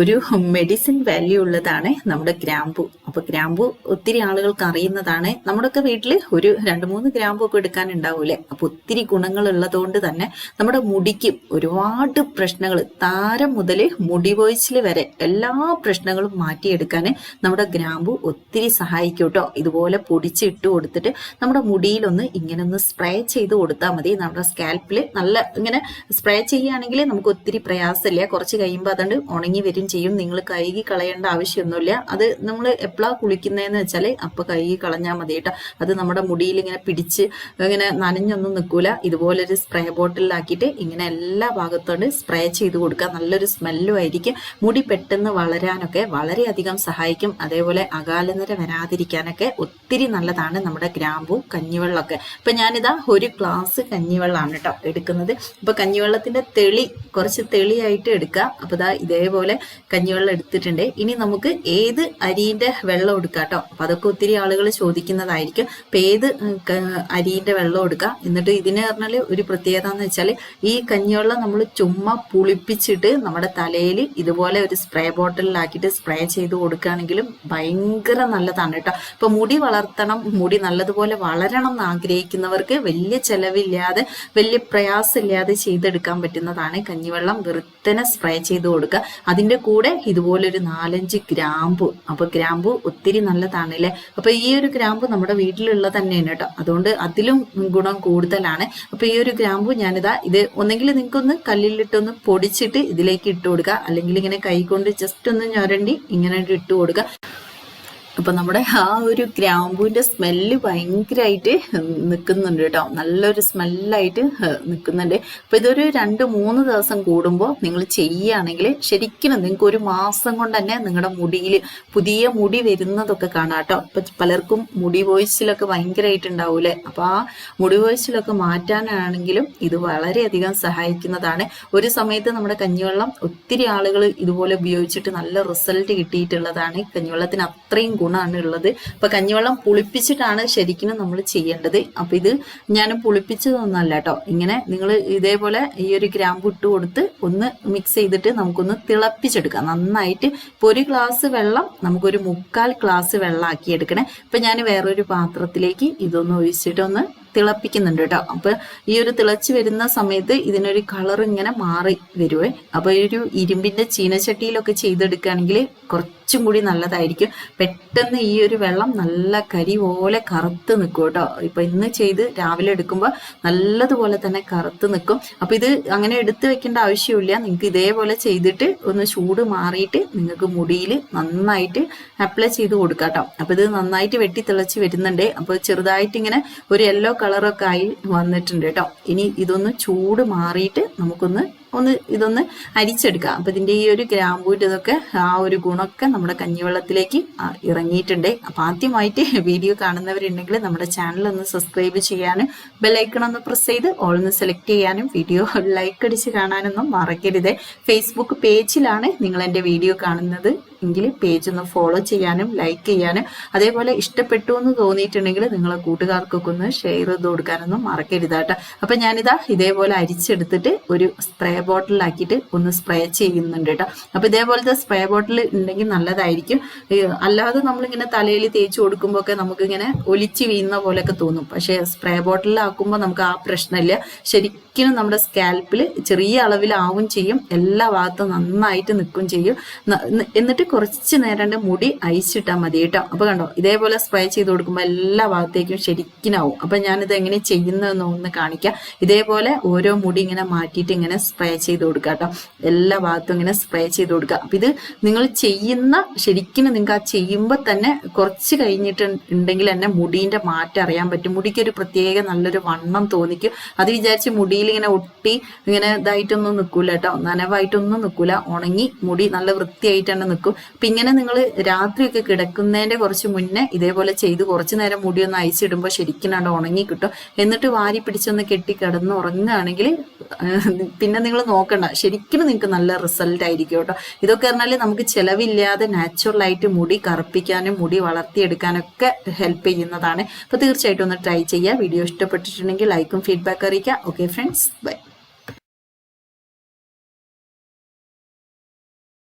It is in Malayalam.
ഒരു മെഡിസിൻ വാല്യൂ ഉള്ളതാണ് നമ്മുടെ ഗ്രാമ്പു. അപ്പൊ ഗ്രാമ്പു ഒത്തിരി ആളുകൾക്ക് അറിയുന്നതാണ്. നമ്മുടെയൊക്കെ വീട്ടിൽ ഒരു രണ്ട് മൂന്ന് ഗ്രാമ്പു ഒക്കെ എടുക്കാൻ ഉണ്ടാവൂലേ അപ്പൊ ഒത്തിരി ഗുണങ്ങൾ ഉള്ളതുകൊണ്ട് തന്നെ നമ്മുടെ മുടിക്കും ഒരുപാട് പ്രശ്നങ്ങൾ. താരം മുതൽ മുടി വോയിച്ചിൽ വരെ എല്ലാ പ്രശ്നങ്ങളും മാറ്റിയെടുക്കാൻ നമ്മുടെ ഗ്രാമ്പു ഒത്തിരി സഹായിക്കും കേട്ടോ. ഇതുപോലെ പൊടിച്ച് ഇട്ട് കൊടുത്തിട്ട് നമ്മുടെ മുടിയിലൊന്ന് ഇങ്ങനെ ഒന്ന് സ്പ്രേ ചെയ്ത് കൊടുത്താൽ മതി. നമ്മുടെ സ്കാൽപ്പിൽ നല്ല ഇങ്ങനെ സ്പ്രേ ചെയ്യുകയാണെങ്കിൽ നമുക്ക് ഒത്തിരി പ്രയാസമില്ല. കുറച്ച് കഴിയുമ്പോൾ അതുകൊണ്ട് ഉണങ്ങി വരും ചെയ്യും. നിങ്ങൾ കഴുകി കളയേണ്ട ആവശ്യമൊന്നുമില്ല. അത് നമ്മൾ എപ്പോഴാണ് കുളിക്കുന്നതെന്ന് വെച്ചാൽ അപ്പോൾ കഴുകി കളഞ്ഞാൽ മതി കേട്ടോ. അത് നമ്മുടെ മുടിയിൽ ഇങ്ങനെ പിടിച്ച് ഇങ്ങനെ നനഞ്ഞൊന്നും നിൽക്കൂല ഇതുപോലൊരു സ്പ്രേ ബോട്ടിലാക്കിയിട്ട് ഇങ്ങനെ എല്ലാ ഭാഗത്തോട് സ്പ്രേ ചെയ്ത് കൊടുക്കുക നല്ലൊരു സ്മെല്ലും ആയിരിക്കും. മുടി പെട്ടെന്ന് വളരാനൊക്കെ വളരെയധികം സഹായിക്കും. അതേപോലെ അകാലനിര വരാതിരിക്കാനൊക്കെ ഒത്തിരി നല്ലതാണ് നമ്മുടെ ഗ്രാമ്പു കഞ്ഞിവെള്ളമൊക്കെ. ഇപ്പം ഞാനിതാ ഒരു ഗ്ലാസ് കഞ്ഞിവെള്ളമാണ് കേട്ടോ എടുക്കുന്നത്. ഇപ്പം കഞ്ഞിവെള്ളത്തിന്റെ തെളി കുറച്ച് തെളിയായിട്ട് എടുക്കുക അപ്പോൾ ഇതാ ഇതേപോലെ കഞ്ഞിവെള്ളം എടുത്തിട്ടുണ്ട്. ഇനി നമുക്ക് ഏത് അരിന്റെ വെള്ളം എടുക്കാം കേട്ടോ. അപ്പൊ അതൊക്കെ ഒത്തിരി ആളുകൾ ചോദിക്കുന്നതായിരിക്കും. അപ്പൊ ഏത് അരിന്റെ വെള്ളം എടുക്കാം? എന്നിട്ട് ഇതിന് പറഞ്ഞാൽ ഒരു പ്രത്യേകത എന്ന് വെച്ചാൽ ഈ കഞ്ഞിവെള്ളം നമ്മൾ ചുമ്മാ പുളിപ്പിച്ചിട്ട് നമ്മുടെ തലയിൽ ഇതുപോലെ ഒരു സ്പ്രേ ബോട്ടിലാക്കിയിട്ട് സ്പ്രേ ചെയ്ത് കൊടുക്കുകയാണെങ്കിലും ഭയങ്കര നല്ലതാണ് കേട്ടോ. ഇപ്പൊ മുടി വളർത്തണം മുടി നല്ലതുപോലെ വളരണം എന്ന് ആഗ്രഹിക്കുന്നവർക്ക് വലിയ ചെലവില്ലാതെ വലിയ പ്രയാസമില്ലാതെ ചെയ്തെടുക്കാൻ പറ്റുന്നതാണ് കഞ്ഞിവെള്ളം വെറുത്തനെ സ്പ്രേ ചെയ്ത് കൊടുക്കുക അതിന്റെ കൂടെ ഇതുപോലൊരു നാലഞ്ച് ഗ്രാമ്പു. അപ്പൊ ഗ്രാമ്പു ഒത്തിരി നല്ലതാണ് അല്ലേ അപ്പൊ ഈ ഒരു ഗ്രാമ്പു നമ്മുടെ വീട്ടിലുള്ളത് തന്നെയാണ് കേട്ടോ. അതുകൊണ്ട് അതിലും ഗുണം കൂടുതലാണ്. അപ്പൊ ഈ ഒരു ഗ്രാമ്പു ഞാനിതാ ഇത് ഒന്നെങ്കിൽ നിങ്ങൾക്കൊന്ന് കല്ലിലിട്ടൊന്ന് പൊടിച്ചിട്ട് ഇതിലേക്ക് ഇട്ട് കൊടുക്കുക അല്ലെങ്കിൽ ഇങ്ങനെ കൈ കൊണ്ട് ജസ്റ്റ് ഒന്ന് ഞൊരണ്ടി ഇങ്ങനെ ഇട്ട് കൊടുക്കുക അപ്പൊ നമ്മുടെ ആ ഒരു ഗ്രാമ്പൂവിന്റെ സ്മെല്ല് ഭയങ്കരമായിട്ട് നിൽക്കുന്നുണ്ട് കേട്ടോ. നല്ലൊരു സ്മെല്ലായിട്ട് നിൽക്കുന്നുണ്ട് അപ്പൊ ഇതൊരു രണ്ട് മൂന്ന് ദിവസം കൂടുമ്പോൾ നിങ്ങൾ ചെയ്യുകയാണെങ്കിൽ ശരിക്കും നിങ്ങൾക്ക് ഒരു മാസം കൊണ്ട് തന്നെ നിങ്ങളുടെ മുടിയിൽ പുതിയ മുടി വരുന്നതൊക്കെ കാണാം കേട്ടോ. ഇപ്പൊ പലർക്കും മുടി വോയിസിലൊക്കെ ഭയങ്കരമായിട്ട് ഉണ്ടാവൂലേ അപ്പൊ ആ മുടി വോയിസിലൊക്കെ മാറ്റാനാണെങ്കിലും ഇത് വളരെയധികം സഹായിക്കുന്നതാണ്. ഒരു സമയത്ത് നമ്മുടെ കഞ്ഞിവെള്ളം ഒത്തിരി ആളുകൾ ഇതുപോലെ ഉപയോഗിച്ചിട്ട് നല്ല റിസൾട്ട് കിട്ടിയിട്ടുള്ളതാണ്. കഞ്ഞിവെള്ളത്തിന് അത്രയും ഗുണമാണ് ഉള്ളത്. ഇപ്പൊ കഞ്ഞിവെള്ളം പുളിപ്പിച്ചിട്ടാണ് ശരിക്കും നമ്മൾ ചെയ്യേണ്ടത്. അപ്പൊ ഇത് ഞാൻ പുളിപ്പിച്ചതൊന്നല്ല കേട്ടോ. ഇങ്ങനെ നിങ്ങൾ ഇതേപോലെ ഈ ഒരു ഗ്രാമ്പ് ഇട്ട് കൊടുത്ത് ഒന്ന് മിക്സ് ചെയ്തിട്ട് നമുക്കൊന്ന് തിളപ്പിച്ചെടുക്കാം. നന്നായിട്ട് ഇപ്പൊ ഒരു ഗ്ലാസ് വെള്ളം നമുക്കൊരു മുക്കാൽ ഗ്ലാസ് വെള്ളം ആക്കി എടുക്കണേ ഇപ്പൊ ഞാൻ വേറൊരു പാത്രത്തിലേക്ക് ഇതൊന്ന് ഒഴിച്ചിട്ട് ഒന്ന് തിളപ്പിക്കുന്നുണ്ട് കേട്ടോ. അപ്പൊ ഈ ഒരു തിളച്ച് വരുന്ന സമയത്ത് ഇതിനൊരു കളർ ഇങ്ങനെ മാറി വരുവേ. അപ്പൊ ഈ ഒരു ഇരുമ്പിന്റെ ചീനച്ചട്ടിയിലൊക്കെ ചെയ്തെടുക്കുകയാണെങ്കിൽ കുറച്ചും കൂടി നല്ലതായിരിക്കും. പെട്ടെന്ന് ഈ ഒരു വെള്ളം നല്ല കരി പോലെ കറുത്ത് നിൽക്കും കേട്ടോ. ഇപ്പൊ ഇന്ന് ചെയ്ത് രാവിലെ എടുക്കുമ്പോൾ നല്ലതുപോലെ തന്നെ കറുത്ത് നിൽക്കും. അപ്പൊ ഇത് അങ്ങനെ എടുത്തു വെക്കേണ്ട ആവശ്യമില്ല. നിങ്ങൾക്ക് ഇതേപോലെ ചെയ്തിട്ട് ഒന്ന് ചൂട് മാറിയിട്ട് നിങ്ങൾക്ക് മുടിയിൽ നന്നായിട്ട് അപ്ലൈ ചെയ്ത് കൊടുക്കാം കേട്ടോ. അപ്പൊ ഇത് നന്നായിട്ട് വെട്ടി തിളച്ച് വരുന്നുണ്ട്. അപ്പൊ ചെറുതായിട്ട് ഇങ്ങനെ ഒരു യെല്ലോ കളറൊക്കെ ആയി വന്നിട്ടുണ്ട് കേട്ടോ. ഇനി ഇതൊന്ന് ചൂട് മാറിയിട്ട് നമുക്കൊന്ന് ഒന്ന് ഇതൊന്ന് അരിച്ചെടുക്കുക അപ്പൊ ഇതിന്റെ ഈ ഒരു ഗ്രാമ്പൂട്ട് ഇതൊക്കെ ആ ഒരു ഗുണമൊക്കെ നമ്മുടെ കഞ്ഞിവെള്ളത്തിലേക്ക് വെള്ളത്തിലേക്ക് ഇറങ്ങിയിട്ടുണ്ട്. അപ്പൊ ആദ്യമായിട്ട് വീഡിയോ കാണുന്നവരുണ്ടെങ്കിൽ നമ്മുടെ ചാനൽ ഒന്ന് സബ്സ്ക്രൈബ് ചെയ്യാനും ബെല്ലൈക്കൺ ഒന്ന് പ്രസ് ചെയ്ത് ഓൾ ഒന്ന് സെലക്ട് ചെയ്യാനും വീഡിയോ ലൈക്ക് അടിച്ച് കാണാനൊന്നും മറക്കരുത്. ഫേസ്ബുക്ക് പേജിലാണ് നിങ്ങൾ എന്റെ വീഡിയോ കാണുന്നത്. എങ്കിൽ പേജ് ഒന്ന് ഫോളോ ചെയ്യാനും ലൈക്ക് ചെയ്യാനും അതേപോലെ ഇഷ്ടപ്പെട്ടു എന്ന് തോന്നിയിട്ടുണ്ടെങ്കിൽ നിങ്ങളെ കൂട്ടുകാർക്കൊക്കെ ഒന്ന് ഷെയർ ചെയ്ത് കൊടുക്കാനൊന്നും മറക്കരുത് കേട്ടോ. അപ്പൊ ഞാനിതാ ഇതേപോലെ അരിച്ചെടുത്തിട്ട് ഒരു സ്പ്രേ ബോട്ടിലാക്കിയിട്ട് ഒന്ന് സ്പ്രേ ചെയ്യുന്നുണ്ട് കേട്ടോ. അപ്പൊ ഇതേപോലത്തെ സ്പ്രേ ബോട്ടിൽ ഉണ്ടെങ്കിൽ നല്ലതായിരിക്കും. അല്ലാതെ നമ്മളിങ്ങനെ തലയിൽ തേച്ച് കൊടുക്കുമ്പോൾ ഒക്കെ നമുക്ക് ഇങ്ങനെ ഒലിച്ച് വീഴുന്ന പോലെയൊക്കെ തോന്നും. പക്ഷേ സ്പ്രേ ബോട്ടിലാക്കുമ്പോൾ നമുക്ക് ആ പ്രശ്നമില്ല. ശരിക്കും നമ്മുടെ സ്കാൽപ്പിൽ ചെറിയ അളവിലാവും ചെയ്യും. എല്ലാ ഭാഗത്തും നന്നായിട്ട് നിൽക്കും ചെയ്യും. എന്നിട്ട് കുറച്ച് നേരം മുടി അയച്ചിട്ടാൽ മതി കേട്ടോ. അപ്പൊ കണ്ടോ ഇതേപോലെ സ്പ്രേ ചെയ്ത് കൊടുക്കുമ്പോൾ എല്ലാ ഭാഗത്തേക്കും ശരിക്കിനാവും. അപ്പൊ ഞാനിത് എങ്ങനെ ചെയ്യുന്നതെന്ന് ഒന്ന് കാണിക്കാം. ഇതേപോലെ ഓരോ മുടി ഇങ്ങനെ മാറ്റിയിട്ട് ഇങ്ങനെ സ്പ്രേ ചെയ്ത് കൊടുക്കുക കേട്ടോ. എല്ലാ ഭാഗത്തും ഇങ്ങനെ സ്പ്രേ ചെയ്ത് കൊടുക്കുക. അപ്പം ഇത് നിങ്ങൾ ചെയ്യുന്ന ശരിക്കും നിങ്ങൾക്ക് ആ ചെയ്യുമ്പോൾ തന്നെ കുറച്ച് കഴിഞ്ഞിട്ട് ഉണ്ടെങ്കിൽ തന്നെ മുടീന്റെ മാറ്റം അറിയാൻ പറ്റും. മുടിക്കൊരു പ്രത്യേക നല്ലൊരു വണ്ണം തോന്നിക്കും. അത് വിചാരിച്ച് മുടിയിൽ ഇങ്ങനെ ഒട്ടി ഇങ്ങനെ ഇതായിട്ടൊന്നും നിൽക്കൂല കേട്ടോ. നനവായിട്ടൊന്നും നിൽക്കൂല ഉണങ്ങി മുടി നല്ല വൃത്തിയായിട്ടാണ് നിൽക്കും അപ്പം ഇങ്ങനെ നിങ്ങൾ രാത്രിയൊക്കെ കിടക്കുന്നതിന്റെ കുറച്ച് മുന്നേ ഇതേപോലെ ചെയ്ത് കുറച്ച് നേരം മുടി ഒന്ന് അയച്ചിടുമ്പോൾ ശരിക്കും അവിടെ ഉണങ്ങി കിട്ടും. എന്നിട്ട് വാരി പിടിച്ചൊന്ന് കെട്ടി കിടന്ന് ഉറങ്ങുകയാണെങ്കിൽ പിന്നെ നിങ്ങൾ നോക്കണ്ട. ശരിക്കും നിങ്ങൾക്ക് നല്ല റിസൾട്ട് ആയിരിക്കും കേട്ടോ. ഇതൊക്കെ പറഞ്ഞാൽ നമുക്ക് ചിലവില്ലാതെ നാച്ചുറൽ ആയിട്ട് മുടി കറുപ്പിക്കാനും മുടി വളർത്തിയെടുക്കാനൊക്കെ ഹെൽപ്പ് ചെയ്യുന്നതാണ്. അപ്പോൾ തീർച്ചയായിട്ടും ഒന്ന് ട്രൈ ചെയ്യുക വീഡിയോ ഇഷ്ടപ്പെട്ടിട്ടുണ്ടെങ്കിൽ ലൈക്കും ഫീഡ്ബാക്ക് അറിയിക്കുക ഓക്കെ ഫ്രണ്ട്സ് ബൈ